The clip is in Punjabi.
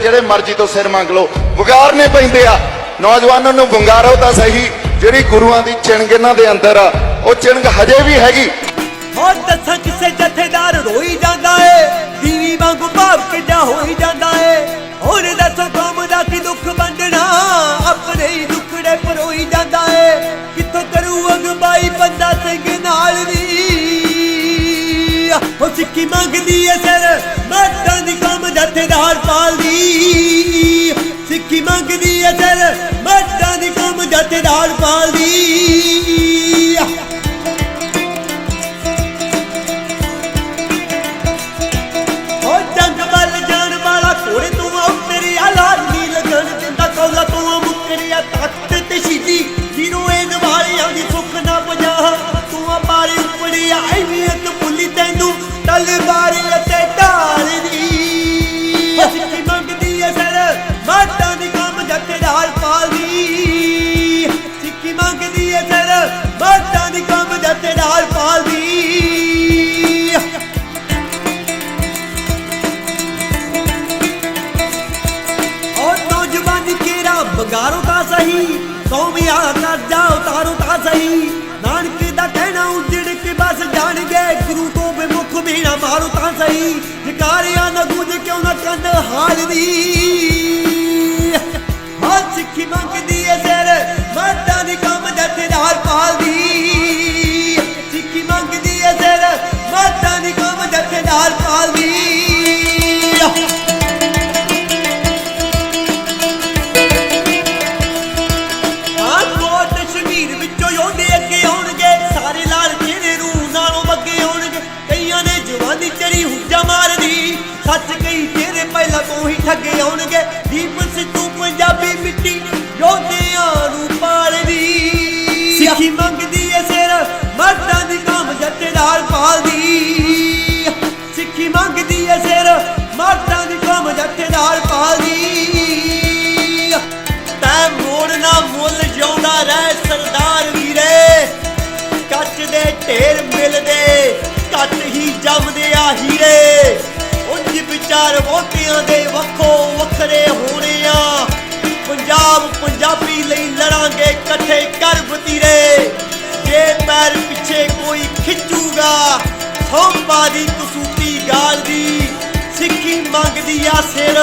ਜਿਹੜੇ ਮਰਜ਼ੀ ਤੋਂ ਸਿਰ ਮੰਗ ਲਓ। ਵਗਾਰਨੇ ਪੈਂਦੇ ਆ। ਨੌਜਵਾਨਾਂ ਨੂੰ ਵੰਗਾਰੋ ਤਾਂ ਸਹੀ, ਜਿਹੜੀ ਗੁਰੂਆਂ ਦੀ ਚਿਣਗ ਇਹਨਾਂ ਦੇ ਅੰਦਰ ਆ, ਉਹ ਚਿਣਗ ਹਜੇ ਵੀ ਹੈਗੀ। ਹੋਰ ਦੱਸਾਂ ਕਿਸੇ ਜਥੇਦਾਰ ਰੋਈ ਜਾਂਦਾ ਏ? ਦੀਵੀ ਵਾਂਗੂ ਭਾਵ ਕਿੱਡਾ ਹੋਈ ਜਾਂਦਾ ਏ? ਹੋਰ ਦੱਸੋ ਕੌਮ ਦਾ ਕੀ ਦੁੱਖ ਵੰਡਣਾ? ਆਪਣੇ ਹੀ ਦੁੱਖੜੇ ਪਰੋਈ ਜਾਂਦਾ ਏ। ਕਿੱਥੋਂ ਕਰੂ ਅਗਵਾਈ ਬੰਦਾ ਸਿੰਘ ਨਾਲ ਦੀ ਉਹ ਸਿੱਕੀ ਮੰਗਦੀ ਏ ਸਰ ਮਰਦਾਂ ਜਥੇਦਾਰ ਪਾਲਦੀ ਸਿੱਖੀ ਮੰਗਦੀ ਏ ਸਰ ਮਰਦਾਂ ਦੀ ਕੌਮ ਜਥੇਦਾਰ ਪਾਲਦੀ ਓ ਕੇਰਾ ਤਾਂ ਸਹੀ ਕੌਮਿਆ ਕਰਜਾ ਉਤਾਰੋ ਤਾਂ ਸਹੀ। ਨਾਨਕ ਦਾ ਕਹਿਣਾ ਉਜੜ ਕੇ ਬਸ ਜਾਣਗੇ, ਗੁਰੂ ਤੋਂ ਬੇਮੁਖ ਮੀਣਾ ਮਾਰੋ ਤਾਂ ਸਹੀ। ਜਕਾਰਿਆਂ ਦਾ ਗੂੰਜ ਕਿਉਂ ਨਾ ਕੰਨ ਹਾਲ ਦੀ ਠੱਗੇ ਆਉਣਗੇ। ਦੀਪ ਸਿੱਧੂ ਪੰਜਾਬੀ ਮਿੱਟੀ ਯੋਧਿਆਂ ਨੂੰ ਪਾਲਦੀ। ਸਿੱਖੀ ਮੰਗਦੀ ਏ ਸਿਰ ਮਰਦਾਂ ਦੀ ਕੰਮ ਜੱਟੇਦਾਰ ਪਾਲਦੀ। ਸਿੱਖੀ ਮੰਗਦੀ ਏ ਸਿਰ ਮਰਦਾਂ ਦੀ ਕੰਮ ਜੱਟੇਦਾਰ ਪਾਲਦੀ। ਤੈ ਮੋੜ ਨਾ ਮੁੱਲ ਜਿਉਂਦਾ ਰਹਿ ਸਰਦਾਰ ਵੀਰੇ। ਕੱਚ ਦੇ ਢੇਰ ਮਿਲਦੇ ਘੱਟ ਹੀ ਜੰਮਦੇ ਆ ਹੀਰੇ। ਉਂਝ ਵਿਚਾਰ ਦੇ ਵੱਖੋ ਵੱਖਰੇ ਹੋਣੇ ਆ ਪੰਜਾਬ ਪੰਜਾਬੀ ਲਈ ਲੜਾਂਗੇ ਇਕੱਠੇ ਕਰ ਵਤੀਰੇ। ਜੇ ਪੈਰ ਪਿੱਛੇ ਕੋਈ ਖਿੱਚੂਗਾ, ਸੌਂਪਾ ਦੀ ਕਸੂਤੀ ਗਾਲ ਦੀ ਸਿੱਖੀ ਮੰਗਦੀ ਆ ਸਿਰ।